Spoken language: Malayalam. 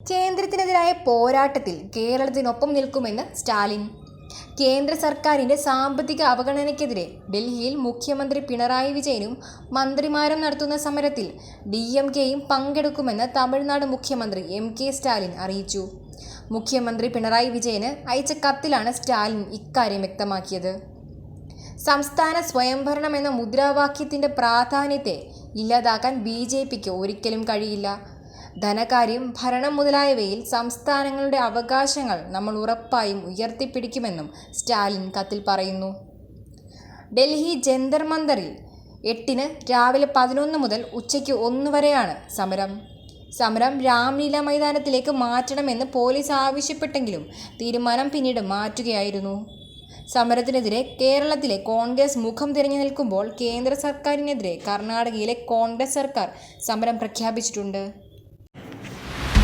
കേന്ദ്രത്തിനെതിരായ പോരാട്ടത്തിൽ കേരളത്തിനൊപ്പം നിൽക്കുമെന്ന് സ്റ്റാലിൻ. കേന്ദ്ര സർക്കാരിന്റെ സാമ്പത്തിക അവഗണനയ്ക്കെതിരെ ഡൽഹിയിൽ മുഖ്യമന്ത്രി പിണറായി വിജയനും മന്ത്രിമാരും നടത്തുന്ന സമരത്തിൽ ഡി എം കെയും പങ്കെടുക്കുമെന്ന് തമിഴ്നാട് മുഖ്യമന്ത്രി എം കെ സ്റ്റാലിൻ അറിയിച്ചു. മുഖ്യമന്ത്രി പിണറായി വിജയന് അയച്ച കത്തിലാണ് സ്റ്റാലിൻ ഇക്കാര്യം വ്യക്തമാക്കിയത്. സംസ്ഥാന സ്വയംഭരണം എന്ന മുദ്രാവാക്യത്തിന്റെ പ്രാധാന്യത്തെ ഇല്ലാതാക്കാൻ ബി ജെ പിക്ക് ഒരിക്കലും കഴിയില്ല. ധനകാര്യം ഭരണം മുതലായവയിൽ സംസ്ഥാനങ്ങളുടെ അവകാശങ്ങൾ നമ്മൾ ഉറപ്പായും ഉയർത്തിപ്പിടിക്കുമെന്നും സ്റ്റാലിൻ കത്തിൽ പറയുന്നു. ഡൽഹി ജന്തർ മന്ദറിൽ എട്ടിന് രാവിലെ പതിനൊന്ന് മുതൽ ഉച്ചയ്ക്ക് ഒന്ന് വരെയാണ് സമരം. സമരം രാംലീല മൈതാനത്തിലേക്ക് മാറ്റണമെന്ന് പോലീസ് ആവശ്യപ്പെട്ടെങ്കിലും തീരുമാനം പിന്നീട് മാറ്റുകയായിരുന്നു. സമരത്തിനെതിരെ കേരളത്തിലെ കോൺഗ്രസ് മുഖം തിരഞ്ഞു നിൽക്കുമ്പോൾ കേന്ദ്ര സർക്കാരിനെതിരെ കർണാടകയിലെ കോൺഗ്രസ് സർക്കാർ സമരം പ്രഖ്യാപിച്ചിട്ടുണ്ട്.